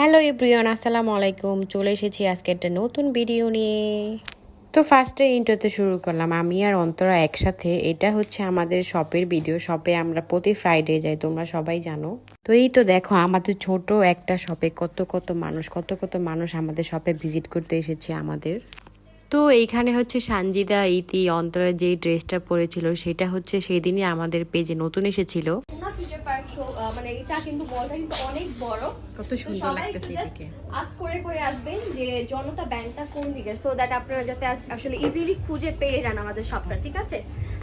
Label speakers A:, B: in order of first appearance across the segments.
A: Hello everyone, আসসালামু আলাইকুম। চলে এসেছি আজকে একটা নতুন ভিডিও নিয়ে। তো ফার্স্টে ইন্টারতে শুরু করলাম। আমি আর অন্তরা একসাথে, এটা হচ্ছে আমাদের শপের ভিডিও। শপে আমরা প্রতি ফ্রাইডে যাই, তোমরা সবাই জানো। তো এই তো দেখো, আমাদের ছোট একটা শপে কত কত মানুষ, কত কত মানুষ আমাদের শপে ভিজিট করতে এসেছে আমাদের। তো এইখানে হচ্ছে সানজিদা, ইতি, অন্তরা যেই ড্রেসটা পরেছিল, সেটা হচ্ছে সেদিনই আমাদের পেজে নতুন এসেছিল।
B: মানে এটা কিন্তু মলটা কিন্তু অনেক বড়।
A: কত সুন্দর লাগতেছে এদিকে।
B: করে করে আসবেন যে জনতা ব্যাংকটা কোন দিকে সো দ্যাট আপনারা যাতে আসলে ইজিলি খুঁজে পেয়ে যান আমাদের শপটা ঠিক আছে?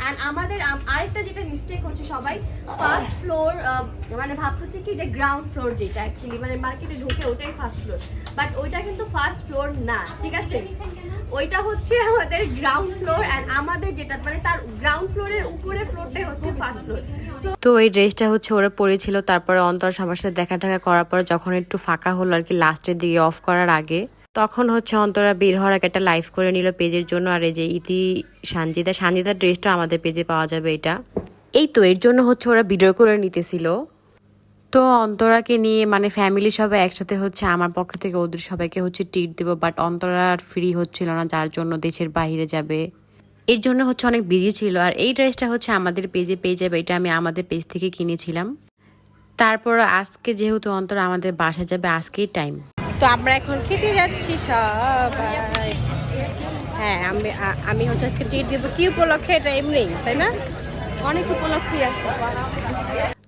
B: এন্ড আমাদের আরেকটা যেটা মিস্টেক হচ্ছে সবাই ফার্স্ট ফ্লোর মানে ভাবতেছি কি যে গ্রাউন্ড ফ্লোর যেটা অ্যাকচুয়ালি মানে মার্কেটে ঢুকে ওটাই ফার্স্ট ফ্লোর বাট ওইটা কিন্তু ফার্স্ট ফ্লোর না ঠিক আছে? ওইটা হচ্ছে আমাদের গ্রাউন্ড ফ্লোর এন্ড আমাদের যেটা মানে তার গ্রাউন্ড ফ্লোরের উপরের ফ্লোরটাই হচ্ছে ফার্স্ট ফ্লোর
A: তো এই ড্রেসটা হচ্ছে ওরা পরেছিল, তারপরে অন্তর সবার সাথে দেখা টাকা করার পর যখন একটু ফাঁকা হলো আর কি লাস্টের দিকে অফ করার আগে, তখন হচ্ছে অন্তরা বের হওয়ার একটা লাইভ করে নিল পেজের জন্য। আর এই যে ইতি, সানজিদা, সানজিদার ড্রেসটা আমাদের পেজে পাওয়া যাবে এটা। এই তো এর জন্য হচ্ছে ওরা ভিডিও করে নিতেছিল। তো অন্তরাকে নিয়ে মানে ফ্যামিলি সবাই একসাথে হচ্ছে আমার পক্ষ থেকে ওদের সবাইকে হচ্ছে ট্রিট দেবো বাট অন্তরা আর ফ্রি হচ্ছিল না যার জন্য দেশের বাইরে যাবে। এর জন্য হচ্ছে অনেক বিজি ছিল আর এই ড্রেসটা হচ্ছে আমাদের পেজে পেয়ে যাবে এটা আমি আমাদের পেজ থেকে কিনেছিলাম। তারপর আজকে যেহেতু অন্তর আমাদের বাসা যাবে আজকেই টাইম তো আমরা এখন খেতে যাচ্ছি সবাই। হ্যাঁ আমি আমি হচ্ছে আজকে ট্রিট দেবো। কি উপলক্ষে এটা এমনি তাই না?
B: অনেক উপলক্ষই আছে।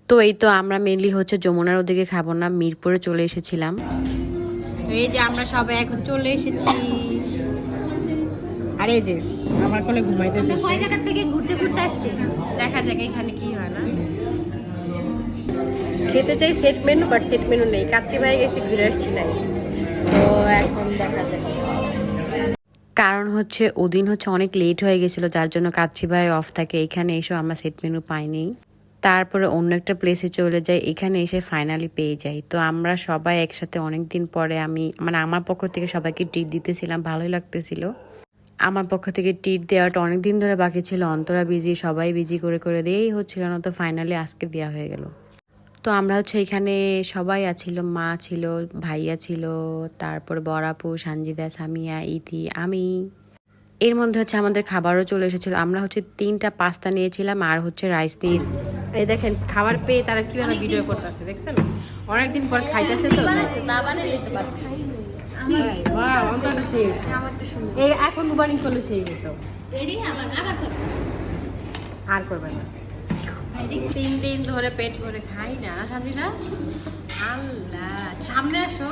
A: তো এই তো আমরা মেনলি হচ্ছে যমুনার ওদিকে খাব না মিরপুরে চলে এসেছিলাম। তো এই যে আমরা সবাই এখন চলে এসেছি। আর এই যে আমার কোলে ঘুমাইতেছে।
B: কয় জায়গা থেকে ঘুরতে ঘুরতে আসছি?
A: দেখা যাক এখানে কি হয় না। খেতে চাই set menu but set menu নেই। কাচ্চি ভাই গেছি ঘুরে আসছি নাই। তো এখন দেখা যাক। কারণ হচ্ছে ওদিন হচ্ছে অনেক লেট হয়ে গেছিল যার জন্য কাচ্চি ভাই অফ থাকে। এখানে এসেও আমরা সেট মেনু পাইনি। তারপরে অন্য একটা প্লেসে চলে যাই, এখানে এসে ফাইনালি পেয়ে যাই। তো আমরা সবাই একসাথে অনেক দিন পরে আমি মানে আমার পক্ষ থেকে সবাইকে ট্রিট দিতেছিলাম, ভালোই লাগতেছিল। আমার পক্ষ থেকে টিট দেওয়াটা অনেক দিন ধরে বাকি ছিল, অন্তরা বিজি সবাই বিজি করে করে দিয়েই হচ্ছিল না, তো ফাইনালি আজকে দেওয়া হয়ে গেল। তো আমরা হচ্ছে এখানে সবাই আছিল, মা ছিল, ভাইয়া ছিল, তারপর বড়াপু সানজিদা, সামিয়া, ইতি, আমি। এর মধ্যে হচ্ছে আমাদের খাবারও চলে এসেছিল, আমরা হচ্ছে তিনটা পাস্তা নিয়েছিলাম, আর হচ্ছে রাইস নিয়ে এই দেখেন, খাবার পেয়ে তারা কীভাবে ভিডিও করতেছে, দেখছেন? অনেকদিন পর খাইতেছে তো।
B: না
A: এই এখন মুবানিং করলে সেই হতো আর করবে না। তিন দিন ধরে পেট ভরে খাই না শান্তিনা আল্লাহ, সামনে আসো।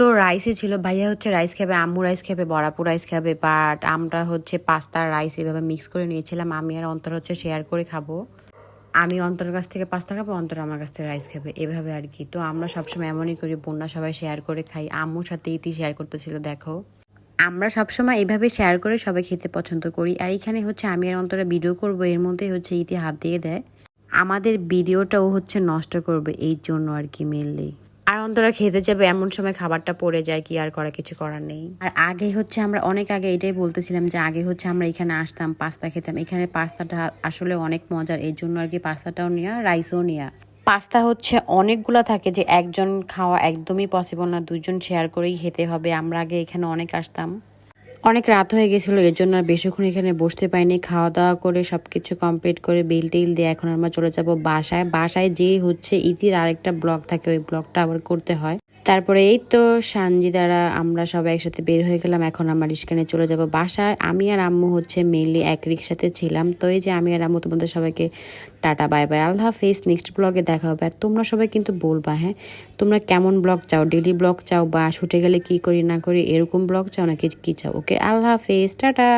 A: তো রাইসই ছিল। ভাইয়া হচ্ছে রাইস খাবে, আম্মু রাইস খাবে, বড়াপু রাইস খাবে বাট আমরা হচ্ছে পাস্তা রাইস এভাবে মিক্স করে নিয়েছিলাম। আমি আর অন্তর হচ্ছে শেয়ার করে খাব। আমি অন্তর কাছ থেকে পাস্তা খাব, অন্তর আমার কাছ থেকে রাইস খাবে, এভাবে আর কি। তো আমরা সবসময় এমনই করি, বন্যা সবাই শেয়ার করে খাই। আম্মুর সাথে ইতি শেয়ার করতেছিল, দেখো। আমরা সবসময় এভাবে শেয়ার করে সবাই খেতে পছন্দ করি। আর এখানে হচ্ছে আমি আর অন্তরে ভিডিও করব, এর মধ্যেই হচ্ছে ইতি হাত দিয়ে দেয়। আমাদের ভিডিওটাও হচ্ছে নষ্ট করবে এই জন্য আর কি মেনলি আর অন্তরা খেতে যাবে, এমন সময় খাবারটা পড়ে যায় কি আর করা কিছু করার নেই। আর আগে হচ্ছে আমরা অনেক আগে এটাই বলতেছিলাম যে আগে হচ্ছে আমরা এখানে আসতাম, পাস্তা খেতাম। এখানে পাস্তাটা আসলে অনেক মজার এই জন্য আর কি পাস্তাটাও নেওয়া রাইসও নেওয়া পাস্তা হচ্ছে অনেকগুলা থাকে যে একজন খাওয়া একদমই পসিবল না দুজন শেয়ার করেই খেতে হবে। আমরা আগে এখানে অনেক আসতাম। অনেক রাত হয়ে গেছিল, এর জন্য আর বেশিক্ষণ এখানে বসতে পাইনি খাওয়া দাওয়া করে সব কিছু কমপ্লিট করে বিল টিল দিয়ে এখন আমরা চলে যাব বাসায়। বাসায় যে হচ্ছে ইতির আরেকটা ব্লগ থাকে, ওই ব্লগটা আবার করতে হয়। তারপরে এই তো সানজি দ্বারা আমরা সবাই একসাথে বের হয়ে গেলাম। এখন আমার রিক্সানে চলে যাব বাসায়। আমি আর আম্মু হচ্ছে মেনলি এক রিক্সাতে ছিলাম। তো এই যে আমি আর আম্মু তোমাদের সবাইকে টাটা বাই বাই আল্লাহ হাফেজ নেক্সট ব্লগে দেখা হবে। আর তোমরা সবাই কিন্তু বলবা হ্যাঁ? তোমরা কেমন ব্লগ চাও? ডেলি ব্লগ চাও বা শুটে গেলে কি করি, না করি, এরকম ব্লগ চাও নাকি কী চাও? ওকে আল্লাহ হাফেজ, টাটা।